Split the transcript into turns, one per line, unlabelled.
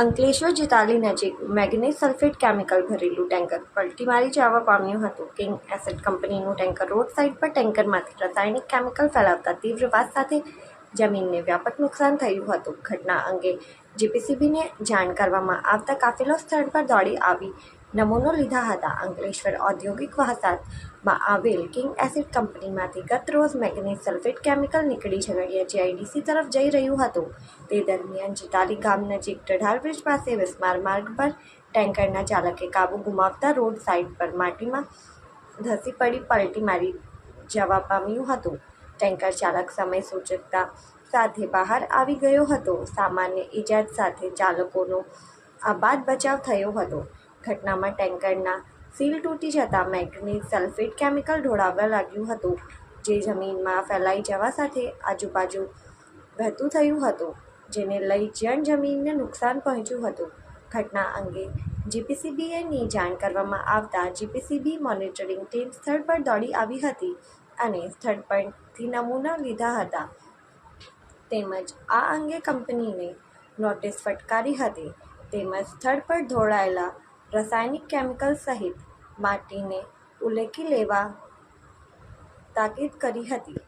અંકલેશ્વર જીતાલી નજીક magnesium sulphate chemical ભરેલું tanker પલટી મારી જવા પામ્યું હતું. કિંગ એસેટ કંપનીનું ટેન્કર રોડ સાઇડ પર ટેન્કરમાંથી રાસાયણિક કેમિકલ ફેલાવતા તીવ્ર વાત સાથે જમીનને વ્યાપક નુકસાન થયું હતું. ઘટના અંગે જીપીસીબીને જાણ કરવામાં આવતા કાફેલો સ્થળ પર દોડી આવી નમૂનો લીધા હતા. અંકલેશ્વર ઔદ્યોગિક વસાહતમાં આવેલ કિંગ એસિડ કંપનીમાંથી ગત રોજ મેગ્નેઝ સલ્ફેટ કેમિકલ નીકળી ઝઘડિયા જીઆઈડીસી તરફ જઈ રહ્યું હતું. તે દરમિયાન ચિતાલી ગામ નજીક ઢઢાર બ્રિજ પાસે વિસ્માર માર્ગ પર ટેન્કરના ચાલકે કાબુ ગુમાવતા રોડ સાઇડ પર માટીમાં ધસી પડી પલટી મારી જવા પામ્યું હતું. ટેન્કર ચાલક સમય સૂચકતા સાથે બહાર આવી ગયો હતો. સામાન્ય ઇજાજ સાથે ચાલકોનો આબાદ બચાવ થયો હતો. ઘટનામાં ટેન્કરના સીલ તૂટી જતાં મેગ્નેટ સલ્ફેટ કેમિકલ ઢોળાવવા લાગ્યું હતું, જે જમીનમાં ફેલાઈ જવા સાથે આજુબાજુ વહેતું થયું હતું, જેને લઈ જણ જમીનને નુકસાન પહોંચ્યું હતું. ઘટના અંગે જીપીસીબીએની જાણ કરવામાં આવતા જીપીસીબી મોનિટરિંગ ટીમ સ્થળ પર દોડી આવી હતી અને સ્થળ પરથી નમૂના લીધા હતા. તેમજ આ અંગે કંપનીને નોટિસ ફટકારી હતી. તેમજ સ્થળ પર ઢોળાયેલા રાસાયણિક કેમિકલ સહિત માટીને ઉલેકી લેવા તાકીદ કરી હતી.